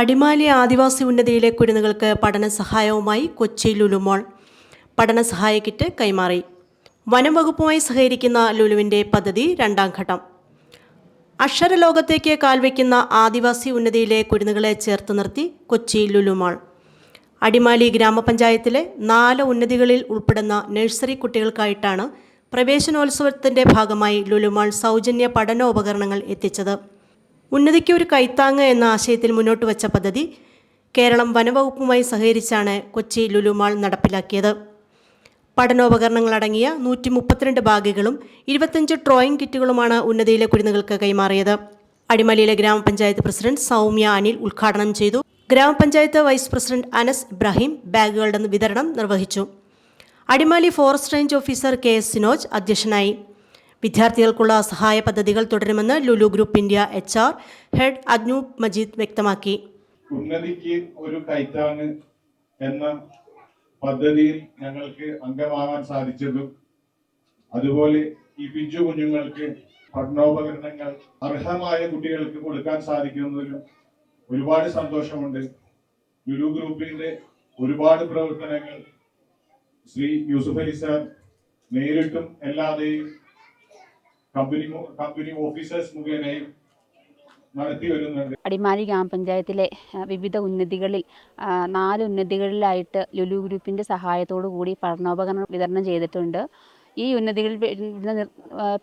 അടിമാലി ആദിവാസി ഉന്നതിയിലെ കുരുന്നുകൾക്ക് പഠന സഹായവുമായി കൊച്ചി ലുലുമോൾ. പഠന സഹായ കിറ്റ് കൈമാറി. വനം വകുപ്പുമായി സഹകരിക്കുന്ന ലുലുവിന്റെ പദ്ധതി രണ്ടാം ഘട്ടം. അക്ഷരലോകത്തേക്ക് കാൽവയ്ക്കുന്ന ആദിവാസി ഉന്നതിയിലെ കുരുന്നുകളെ ചേർത്ത് നിർത്തി കൊച്ചി ലുലുമോൾ. അടിമാലി ഗ്രാമപഞ്ചായത്തിലെ നാല് ഉന്നതികളിൽ ഉൾപ്പെടുന്ന നഴ്സറി കുട്ടികൾക്കായിട്ടാണ് പ്രവേശനോത്സവത്തിന്റെ ഭാഗമായി ലുലുമാൾ സൗജന്യ പഠനോപകരണങ്ങൾ എത്തിച്ചത്. ഉന്നതിക്ക് ഒരു കൈത്താങ്ങ് എന്ന ആശയത്തിൽ മുന്നോട്ട് വച്ച പദ്ധതി കേരളം വനവകുപ്പുമായി സഹകരിച്ചാണ് കൊച്ചി ലുലുമാൾ നടപ്പിലാക്കിയത്. പഠനോപകരണങ്ങളടങ്ങിയ നൂറ്റി മുപ്പത്തിരണ്ട് ബാഗുകളും ഇരുപത്തഞ്ച് ഡ്രോയിങ് കിറ്റുകളുമാണ് ഉന്നതിയിലെ കുരുന്നുകൾക്ക് കൈമാറിയത്. അടിമലിയിലെ ഗ്രാമപഞ്ചായത്ത് പ്രസിഡന്റ് സൗമ്യ അനിൽ ഉദ്ഘാടനം ചെയ്തു. ഗ്രാമപഞ്ചായത്ത് വൈസ് പ്രസിഡന്റ് അനസ് ഇബ്രാഹിം ബാഗുകളുടെ വിതരണം നിർവഹിച്ചു. Adimali forest range officer K S Sinoj അധ്യക്ഷനായി. വിദ്യാർത്ഥികൾക്കുള്ള സഹായ പദ്ധതികൾ തുടരുമെന്ന് Lulu group India H R head Ajnoob Majeed വ്യക്തമാക്കി. ഉന്നതിക്ക് ഒരു കൈത്താങ് എന്ന പദ്ധതിയിൽ ഞങ്ങൾക്ക് അംഗമാകാൻ സാധിച്ചതും അതുപോലെ ഈ പിഞ്ചു കുഞ്ഞുങ്ങൾക്ക് പഠനോപകരണങ്ങൾ അർഹമായ കുട്ടികൾക്ക് കൊടുക്കാൻ സാധിക്കുന്നതിലും ഒരുപാട് സന്തോഷമുണ്ട്. ലുലു ഗ്രൂപ്പിന്റെ ഒരുപാട് പ്രവർത്തനങ്ങൾ ശ്രീ യൂസുഫ് അലി സാർ നേരിട്ടും അല്ലാതെയും കമ്പനി കമ്പനി ഓഫീസേഴ്സ് മുഖേനയും അടിമാലി ഗ്രാമപഞ്ചായത്തിലെ വിവിധ ഉന്നതികളിൽ നാല് ഉന്നതികളിലായിട്ട് ലുലു ഗ്രൂപ്പിന്റെ സഹായത്തോടു കൂടി പഠനോപകരണം വിതരണം ചെയ്തിട്ടുണ്ട്. ഈ ഉന്നതികളിൽ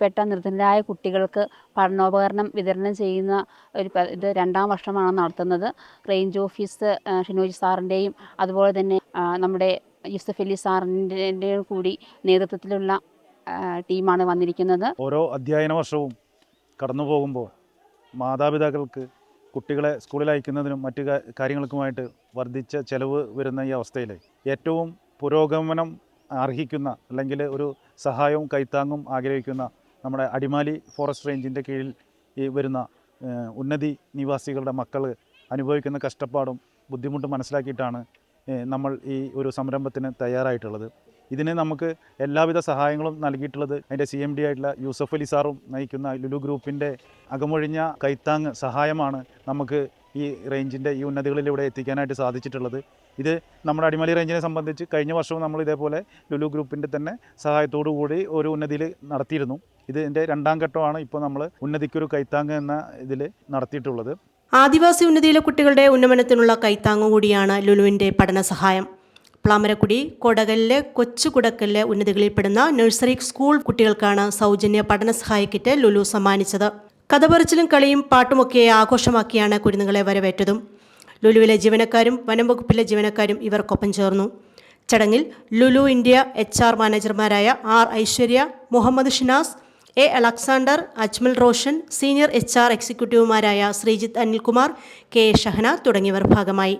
പെട്ട നിർധനരായ കുട്ടികൾക്ക് പഠനോപകരണം വിതരണം ചെയ്യുന്ന ഒരു ഇത് രണ്ടാം വർഷമാണ് നടത്തുന്നത്. റേഞ്ച് ഓഫീസ് ഷിനോജ് സാറിന്റെയും അതുപോലെ തന്നെ നമ്മുടെ യൂസഫ് അലി സാറിന്റെ കൂടി നേതൃത്വത്തിലുള്ള ടീമാണ് വന്നിരിക്കുന്നത്. ഓരോ അധ്യയന വർഷവും കടന്നു പോകുമ്പോൾ മാതാപിതാക്കൾക്ക് കുട്ടികളെ സ്കൂളിൽ അയക്കുന്നതിനും മറ്റു കാര്യങ്ങൾക്കുമായിട്ട് വർദ്ധിച്ച ചെലവ് വരുന്ന ഈ അവസ്ഥയിൽ ഏറ്റവും പുരോഗമനം അർഹിക്കുന്ന അല്ലെങ്കിൽ ഒരു സഹായവും കൈത്താങ്ങും ആഗ്രഹിക്കുന്ന നമ്മുടെ അടിമാലി ഫോറസ്റ്റ് റേഞ്ചിന്റെ കീഴിൽ ഈ വരുന്ന ഉന്നതി നിവാസികളുടെ മക്കൾ അനുഭവിക്കുന്ന കഷ്ടപ്പാടും ബുദ്ധിമുട്ടും മനസ്സിലാക്കിയിട്ടാണ് നമ്മൾ ഈ ഒരു സംരംഭത്തിന് തയ്യാറായിട്ടുള്ളത്. ഇതിന് നമുക്ക് എല്ലാവിധ സഹായങ്ങളും നൽകിയിട്ടുള്ളത് അതിന്റെ സി എം ഡി ആയിട്ടുള്ള യൂസഫ് അലി സാറും നയിക്കുന്ന ലുലു ഗ്രൂപ്പിന്റെ അകമൊഴിഞ്ഞ കൈത്താങ് സഹായമാണ് നമുക്ക് ഈ റേഞ്ചിന്റെ ഈ ഉന്നതികളിലൂടെ എത്തിക്കാനായിട്ട് സാധിച്ചിട്ടുള്ളത്. ഇത് നമ്മുടെ അടിമലി റേഞ്ചിനെ സംബന്ധിച്ച് കഴിഞ്ഞ വർഷവും നമ്മൾ ഇതേപോലെ ലുലു ഗ്രൂപ്പിന്റെ തന്നെ സഹായത്തോടു കൂടി ഒരു ഉന്നതിയിൽ നടത്തിയിരുന്നു. ഇതിന്റെ രണ്ടാം ഘട്ടമാണ് ഇപ്പോൾ നമ്മൾ ഉന്നതിക്കൊരു കൈത്താങ് എന്ന ഇതിൽ നടത്തിയിട്ടുള്ളത്. ആദിവാസി ഉന്നതിയിലെ കുട്ടികളുടെ ഉന്നമനത്തിനുള്ള കൈത്താങ്ങ് കൂടിയാണ് ലുലുവിന്റെ പഠന സഹായം. പ്ലാമരക്കുടി കൊടകലിലെ കൊച്ചു കുടക്കലിലെ ഉന്നതികളിൽപ്പെടുന്ന നഴ്സറി സ്കൂൾ കുട്ടികൾക്കാണ് സൗജന്യ പഠന സഹായ കിറ്റ് ലുലു സമ്മാനിച്ചത്. കഥപറിച്ചിലും കളിയും പാട്ടുമൊക്കെ ആഘോഷമാക്കിയാണ് കുരുന്നുകളെ വരവേറ്റതും. ലുലുവിലെ ജീവനക്കാരും വനം വകുപ്പിലെ ജീവനക്കാരും ഇവർക്കൊപ്പം ചേർന്നു. ചടങ്ങിൽ Lulu India H R മാനേജർമാരായ R Aishwarya Muhammad Shinas A Alexander Ajmal Roshan senior H R എക്സിക്യൂട്ടീവുമാരായ Sreejith Anilkumar K Shahana തുടങ്ങിയവർ ഭാഗമായി.